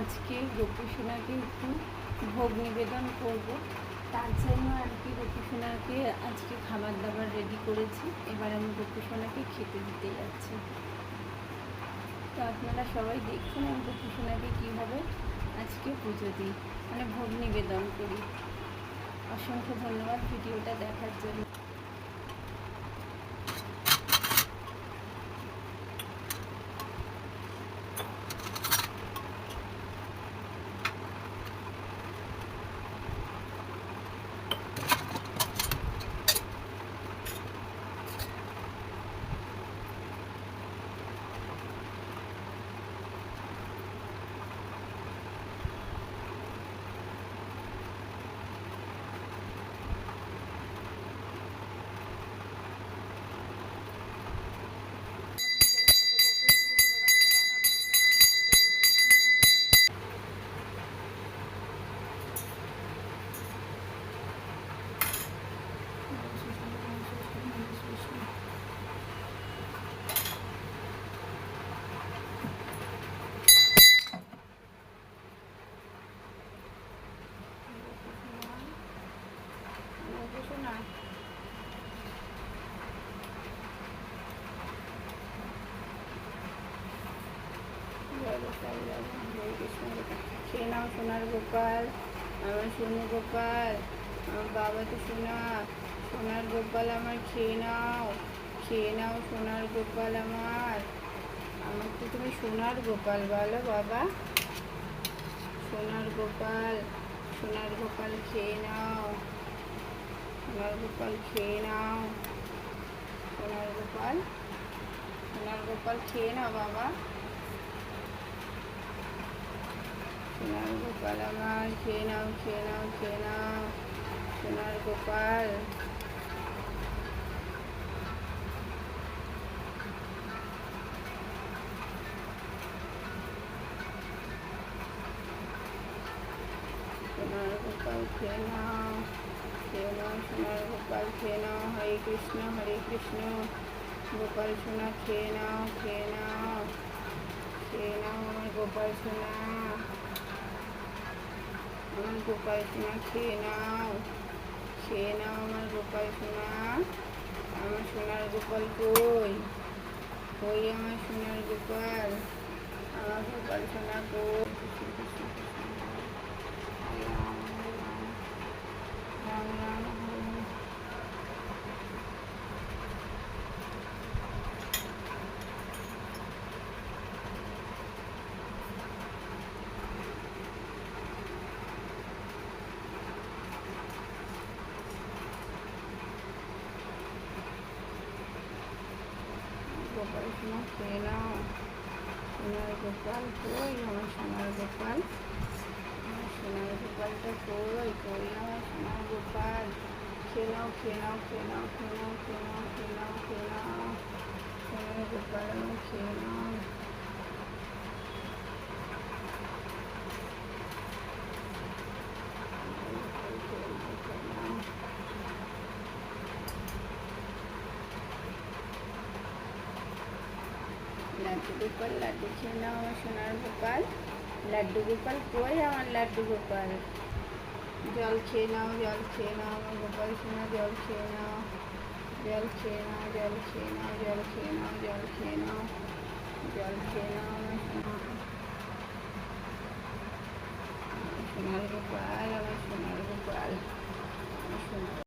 আজকে গোপীসোনাকে একটু ভোগ নিবেদন করব। তার জন্য আর কি গোপীসোনাকে আজকে খাবার দাবার রেডি করেছি। এবার আমি গোপীসোনাকে খেতে দিতে যাচ্ছি। তো আপনারা সবাই দেখুন আমি গোপীসোনাকে কীভাবে আজকে পুজো দিই মানে ভোগ নিবেদন করি। অসংখ্য ধন্যবাদ ভিডিওটা দেখার জন্য। খেয়ে নাও সোনার গোপাল আমার সোনু গোপাল আমার বাবা তো সোনা সোনার গোপাল আমার খেয়ে নাও খেয়ে নাও সোনার গোপাল আমার। আমার তো তুমি সোনার গোপাল বলো বাবা। সোনার গোপাল সোনার গোপাল খেয়ে নাও সোনার গোপাল খেয়ে নাও সোনার গোপাল সোনার গোপাল খেয়ে নাও বাবা। সোনার গোপাল আমার খেয়ে নাও খেয়ে নাও খেয়ে নাও সোনার গোপাল সোনার গোপাল খেয়ে নাও খেয়ে নাও সোনার গোপাল খেয়ে নাও হরে কৃষ্ণ হরে কৃষ্ণ গোপাল সোনা খেয়ে নাও খেয়ে নাও খেয়ে নাও আমার গোপাল সোনা আমার গোপাল সোনা, খেয়ে নাও খেয়ে নাও আমার গোপাল সোনা। আমার সোনার গোপাল কই? কই আমার সোনার গোপাল? আমার গোপাল সোনা কই? গোপাল সোনা খেয়ে নাও সোনার গোপাল কই আমার সোনার গোপাল আমার সোনার গোপালটা কই কই আমার সোনার গোপাল খেয়ে নাও খেয়ে নাও খেয়ে নাও খেয়ে নাও খেয়ে নাও খেয়ে নাও খেয়ে নাও সোনার গোপাল আমার খেয়ে নাও লাড্ডু গোপাল, লাড্ডু খেয়ে নাও আমার সোনার গোপাল। লাড্ডু গোপাল কই আমার লাড্ডু গোপাল? জল খেয়ে নাও, জল খেয়ে নাও আমার গোপাল সোনা, জল খেয়ে নাও। জল খেয়ে নাও, জল খেয়ে নাও, জল খেয়ে নাও, জল খেয়ে নাও। জল খেয়ে নাও সোনার গোপাল, আমার সোনার গোপাল